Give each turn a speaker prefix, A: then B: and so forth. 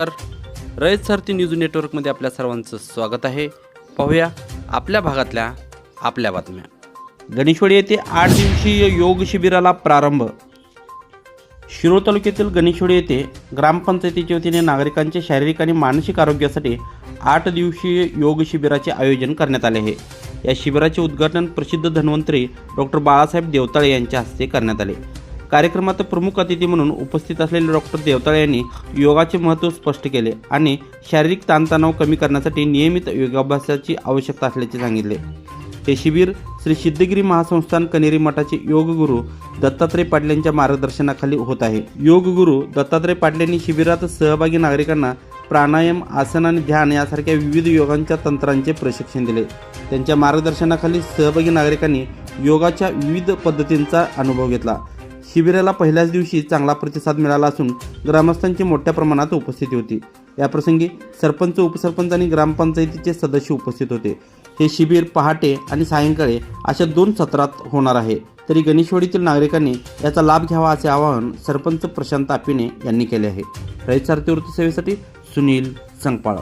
A: तर रयत सारथी न्यूज नेटवर्कमध्ये आपल्या सर्वांचं स्वागत आहे. पाहूया आपल्या भागातल्या आपल्या बातम्या. गणेशवाडी येथे आठ दिवसीय योग शिबिराला प्रारंभ. शिरोळ तालुक्यातील गणेशवाडी येथे ग्रामपंचायतीच्या वतीने नागरिकांच्या शारीरिक आणि मानसिक आरोग्यासाठी आठ दिवसीय योग शिबिराचे आयोजन करण्यात आले आहे. या शिबिराचे उद्घाटन प्रसिद्ध धन्वंतरी डॉक्टर बाळासाहेब देवताळे यांच्या हस्ते करण्यात आले. कार्यक्रमात प्रमुख अतिथी म्हणून उपस्थित असलेले डॉक्टर देवताळे यांनी योगाचे महत्त्व स्पष्ट केले आणि शारीरिक ताणतणाव कमी करण्यासाठी नियमित योगाभ्यासाची आवश्यकता असल्याचे सांगितले. हे शिबिर श्री सिद्धगिरी महासंस्थान कनेरी मठाचे योगगुरू दत्तात्रय पाटील यांच्या मार्गदर्शनाखाली होत आहे. योगगुरू दत्तात्रय पाटील यांनी शिबिरात सहभागी नागरिकांना प्राणायाम आसन आणि ध्यान यासारख्या विविध योगांच्या तंत्रांचे प्रशिक्षण दिले. त्यांच्या मार्गदर्शनाखाली सहभागी नागरिकांनी योगाच्या विविध पद्धतींचा अनुभव घेतला. शिबिराला पहिल्याच दिवशी चांगला प्रतिसाद मिळाला असून ग्रामस्थांची मोठ्या प्रमाणात उपस्थिती होती. याप्रसंगी सरपंच उपसरपंच आणि ग्रामपंचायतीचे सदस्य उपस्थित होते. हे शिबिर पहाटे आणि सायंकाळी अशा दोन सत्रात होणार आहे. तरी गणेशवाडीतील नागरिकांनी याचा लाभ घ्यावा असे आवाहन सरपंच प्रशांत आपिने यांनी केले आहे. रयत सारथी वृत्तसेवेसाठी सुनील संगपाळ.